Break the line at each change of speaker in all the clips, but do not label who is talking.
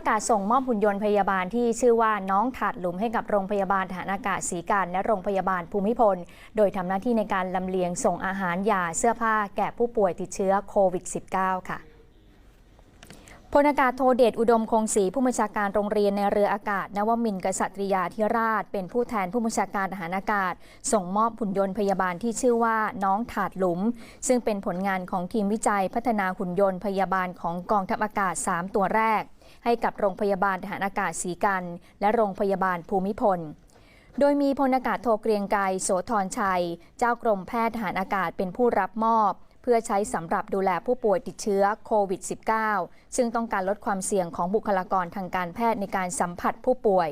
ประกาศส่งมอบหุ่นยนต์พยาบาลที่ชื่อว่าน้องถาดหลุมให้กับโรงพยาบาลฐานอากาศศรีการ และโรงพยาบาลภูมิพล โดยทำหน้าที่ในการลำเลียงส่งอาหารยาเสื้อผ้าแก่ผู้ป่วยติดเชื้อโควิด -19 ค่ะ พลอากาศโทเดชอุดมคงศรีผู้บัญชาการโรงเรียนในเรืออากาศ นวมินทร์กษัตริยาธิราช เป็นผู้แทนผู้บัญชาการทหารอากาศ ส่งมอบหุ่นยนต์พยาบาลที่ชื่อว่าน้องถาดหลุม ซึ่งเป็นผลงานของทีมวิจัยพัฒนาหุ่นยนต์พยาบาลของกองทัพอากาศ 3 ตัวแรก ให้กับโรงพยาบาลทหารอากาศศรีกัน และโรงพยาบาลภูมิพลโดยมีพลอากาศโทเกรียงไกรโสธรชัย เจ้ากรมแพทย์ทหารอากาศเป็นผู้รับมอบ เพื่อใช้สำหรับดูแลผู้ป่วยติดเชื้อโควิด -19 ซึ่งต้องการลดความเสี่ยงของบุคลากรทางการแพทย์ในการสัมผัสผู้ป่วย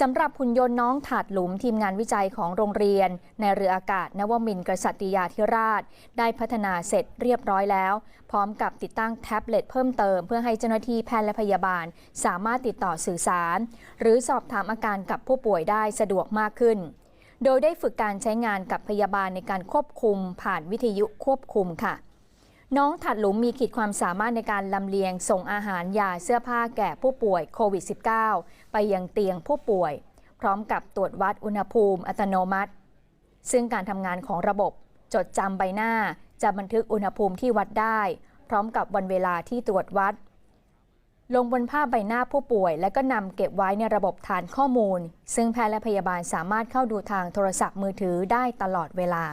สำหรับหุ่นยนต์น้องถาดหลุมทีมงานวิจัยของโรงเรียน ในเรืออากาศนวมินกษัตริยาธิราช ได้พัฒนาเสร็จเรียบร้อยแล้ว พร้อมกับติดตั้งแท็บเล็ตเพิ่มเติม เพื่อให้เจ้าหน้าที่แพทย์และพยาบาล สามารถติดต่อสื่อสาร หรือสอบถามอาการกับผู้ป่วยได้สะดวกมากขึ้น โดยได้ฝึกการใช้งานกับพยาบาลในการควบคุม ผ่านวิทยุควบคุมค่ะ น้องถัดหลุมมีขีดความสามารถในการลำเลียง ส่งอาหารยาเสื้อผ้าแก่ผู้ป่วยโควิด -19 ไปยังเตียงผู้ป่วย พร้อมกับตรวจวัดอุณหภูมิอัตโนมัติ ซึ่งการทำงานของระบบ จดจำใบหน้า จะบันทึกอุณหภูมิที่วัดได้ พร้อมกับวันเวลาที่ตรวจวัด ลงบนภาพใบหน้าผู้ป่วย และก็นำเก็บไว้ในระบบฐานข้อมูล ซึ่งแพทย์และพยาบาลสามารถเข้าดูทางโทรศัพท์มือถือได้ตลอดเวลา